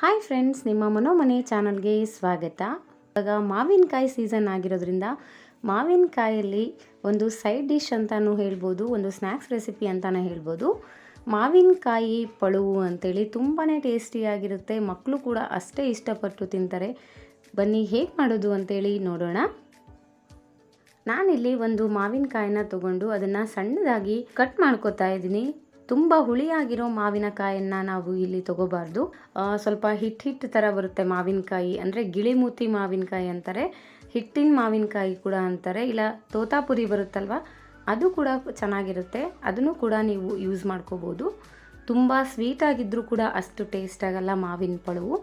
Hi friends ನಿಮ್ಮ ಮನೋಮನೆ ಚಾನಲ್ಗೆ ಸ್ವಾಗತ. ಇವಾಗ ಮಾವಿನಕಾಯಿ ಸೀಸನ್ ಆಗಿರೋದ್ರಿಂದ ಮಾವಿನಕಾಯಲ್ಲಿ ಒಂದು ಸೈಡ್ ಡಿಶ್ ಅಂತಲೂ ಹೇಳ್ಬೋದು, ಒಂದು ಸ್ನ್ಯಾಕ್ಸ್ ರೆಸಿಪಿ ಅಂತಲೂ ಹೇಳ್ಬೋದು. ಮಾವಿನಕಾಯಿ ಪಳುವು ಅಂತೇಳಿ ತುಂಬಾ ಟೇಸ್ಟಿಯಾಗಿರುತ್ತೆ ಮಕ್ಕಳು ಕೂಡ ಅಷ್ಟೇ ಇಷ್ಟಪಟ್ಟು ತಿಂತಾರೆ. ಬನ್ನಿ ಹೇಗೆ ಮಾಡೋದು ಅಂತೇಳಿ ನೋಡೋಣ. ನಾನಿಲ್ಲಿ ಒಂದು ಮಾವಿನಕಾಯಿನ ತಗೊಂಡು ಅದನ್ನು ಸಣ್ಣದಾಗಿ ಕಟ್ ಮಾಡ್ಕೋತಾ ಇದ್ದೀನಿ. ತುಂಬ ಹುಳಿಯಾಗಿರೋ ಮಾವಿನಕಾಯನ್ನು ನಾವು ಇಲ್ಲಿ ತಗೋಬಾರ್ದು. ಸ್ವಲ್ಪ ಹಿಟ್ಟು ಹಿಟ್ಟು ಥರ ಬರುತ್ತೆ ಮಾವಿನಕಾಯಿ ಅಂದರೆ ಗಿಳಿಮೂತಿ ಮಾವಿನಕಾಯಿ ಅಂತಾರೆ. ಹಿಟ್ಟಿನ ಮಾವಿನಕಾಯಿ ಕೂಡ ಅಂತಾರೆ. ಇಲ್ಲ, ತೋತಾಪುರಿ ಬರುತ್ತಲ್ವ? ಅದು ಕೂಡ ಚೆನ್ನಾಗಿರುತ್ತೆ. ಅದನ್ನು ಕೂಡ ನೀವು ಯೂಸ್ ಮಾಡ್ಕೋಬೋದು. ತುಂಬ ಸ್ವೀಟಾಗಿದ್ದರೂ ಕೂಡ ಅಷ್ಟು ಟೇಸ್ಟ್ ಆಗಲ್ಲ ಮಾವಿನ ಪಳವು.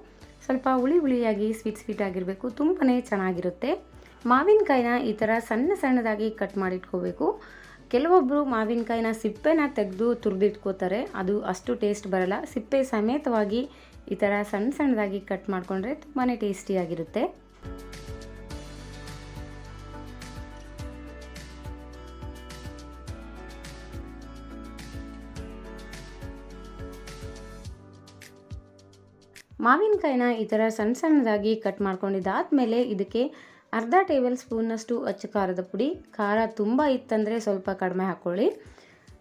ಸ್ವಲ್ಪ ಹುಳಿ ಹುಳಿಯಾಗಿ ಸ್ವೀಟ್ ಸ್ವೀಟ್ ಆಗಿರಬೇಕು. ತುಂಬಾ ಚೆನ್ನಾಗಿರುತ್ತೆ. ಮಾವಿನಕಾಯಿನ ಈ ಥರ ಸಣ್ಣ ಸಣ್ಣದಾಗಿ ಕಟ್ ಮಾಡಿಟ್ಕೋಬೇಕು. ಕೆಲವೊಬ್ಬರು ಮಾವಿನಕಾಯಿನ ಸಿಪ್ಪೆನ ತೆಗೆದು ತುರಿದಿಟ್ಕೋತಾರೆ. ಅದು ಅಷ್ಟು ಟೇಸ್ಟ್ ಬರಲ್ಲ. ಸಿಪ್ಪೆ ಸಮೇತವಾಗಿ ಈ ಥರ ಸಣ್ಣ ಸಣ್ಣದಾಗಿ ಕಟ್ ಮಾಡಿಕೊಂಡ್ರೆ ತುಂಬಾ ಟೇಸ್ಟಿಯಾಗಿರುತ್ತೆ ಮಾವಿನಕಾಯಿನ ಈ ಥರ ಸಣ್ಣ ಸಣ್ಣದಾಗಿ ಕಟ್ ಮಾಡ್ಕೊಂಡಿದ್ದಾದಮೇಲೆ ಇದಕ್ಕೆ ಅರ್ಧ ಟೇಬಲ್ ಸ್ಪೂನ್ನಷ್ಟು ಅಚ್ಚು ಖಾರದ ಪುಡಿ, ಖಾರ ತುಂಬ ಇತ್ತಂದರೆ ಸ್ವಲ್ಪ ಕಡಿಮೆ ಹಾಕ್ಕೊಳ್ಳಿ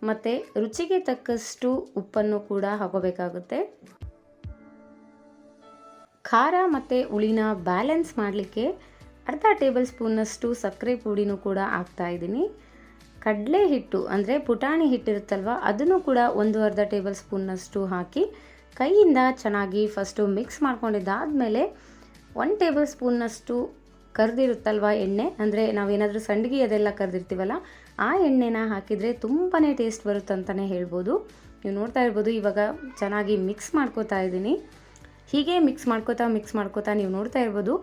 ಮತ್ತು ರುಚಿಗೆ ತಕ್ಕಷ್ಟು ಉಪ್ಪನ್ನು ಕೂಡ ಹಾಕೋಬೇಕಾಗುತ್ತೆ. ಖಾರ ಮತ್ತು ಹುಳಿನ ಬ್ಯಾಲೆನ್ಸ್ ಮಾಡಲಿಕ್ಕೆ ಅರ್ಧ ಟೇಬಲ್ ಸ್ಪೂನ್ನಷ್ಟು ಸಕ್ಕರೆ ಪುಡಿನೂ ಕೂಡ ಹಾಕ್ತಾ ಇದ್ದೀನಿ. ಕಡಲೆ ಹಿಟ್ಟು ಅಂದರೆ ಪುಟಾಣಿ ಹಿಟ್ಟಿರುತ್ತಲ್ವ ಅದನ್ನು ಕೂಡ ಒಂದು ಅರ್ಧ ಟೇಬಲ್ ಸ್ಪೂನ್ನಷ್ಟು ಹಾಕಿ ಕೈಯಿಂದ ಚೆನ್ನಾಗಿ ಫಸ್ಟು ಮಿಕ್ಸ್ ಮಾಡ್ಕೊಂಡಿದ್ದಾದಮೇಲೆ ಒನ್ ಟೇಬಲ್ ಸ್ಪೂನ್ನಷ್ಟು ಕರೆದಿರುತ್ತಲ್ವ ಎಣ್ಣೆ? ಅಂದರೆ ನಾವೇನಾದರೂ ಸಂಡಿಗೆ ಅದೆಲ್ಲ ಕರೆದಿರ್ತೀವಲ್ಲ, ಆ ಎಣ್ಣೆನ ಹಾಕಿದರೆ ತುಂಬಾ ಟೇಸ್ಟ್ ಬರುತ್ತಂತಲೇ ಹೇಳ್ಬೋದು. ನೀವು ನೋಡ್ತಾ ಇರ್ಬೋದು, ಇವಾಗ ಚೆನ್ನಾಗಿ ಮಿಕ್ಸ್ ಮಾಡ್ಕೋತಾ ಇದ್ದೀನಿ. ಹೀಗೆ ಮಿಕ್ಸ್ ಮಾಡ್ಕೋತಾ ಮಿಕ್ಸ್ ಮಾಡ್ಕೋತಾ ನೀವು ನೋಡ್ತಾ ಇರ್ಬೋದು,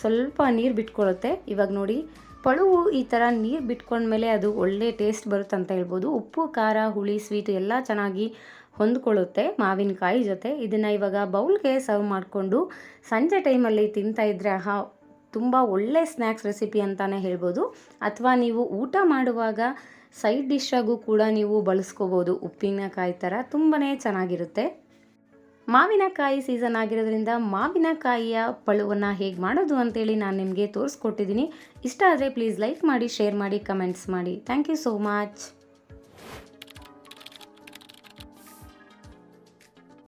ಸ್ವಲ್ಪ ನೀರು ಬಿಟ್ಕೊಳ್ಳುತ್ತೆ ಇವಾಗ ನೋಡಿ, ಪಳುವು ಈ ಥರ ನೀರು ಬಿಟ್ಕೊಂಡ್ಮೇಲೆ ಅದು ಒಳ್ಳೆ ಟೇಸ್ಟ್ ಬರುತ್ತೆ ಅಂತ ಹೇಳ್ಬೋದು. ಉಪ್ಪು, ಖಾರ, ಹುಳಿ ಸ್ವೀಟ್ ಎಲ್ಲ ಚೆನ್ನಾಗಿ ಹೊಂದ್ಕೊಳ್ಳುತ್ತೆ ಮಾವಿನಕಾಯಿ ಜೊತೆ. ಇದನ್ನು ಇವಾಗ ಬೌಲ್ಗೆ ಸರ್ವ್ ಮಾಡಿಕೊಂಡು ಸಂಜೆ ಟೈಮಲ್ಲಿ ತಿಂತಾ ಇದ್ದರೆ ಆಹಾ ತುಂಬ ಒಳ್ಳೆ ಸ್ನ್ಯಾಕ್ಸ್ ರೆಸಿಪಿ ಅಂತಲೇ ಹೇಳ್ಬೋದು. ಅಥವಾ ನೀವು ಊಟ ಮಾಡುವಾಗ ಸೈಡ್ ಡಿಶ್ಶಾಗೂ ಕೂಡ ನೀವು ಬಳಸ್ಕೋಬೋದು. ಉಪ್ಪಿನಕಾಯಿ ಥರ ತುಂಬಾ ಚೆನ್ನಾಗಿರುತ್ತೆ. ಮಾವಿನಕಾಯಿ ಸೀಸನ್ ಆಗಿರೋದ್ರಿಂದ ಮಾವಿನಕಾಯಿಯ ಪಳುವನ್ನು ಹೇಗೆ ಮಾಡೋದು ಅಂತೇಳಿ ನಾನು ನಿಮಗೆ ತೋರಿಸ್ಕೊಟ್ಟಿದ್ದೀನಿ ಇಷ್ಟ ಆದರೆ ಪ್ಲೀಸ್ ಲೈಕ್ ಮಾಡಿ, ಶೇರ್ ಮಾಡಿ, ಕಮೆಂಟ್ಸ್ ಮಾಡಿ. Thank you so much.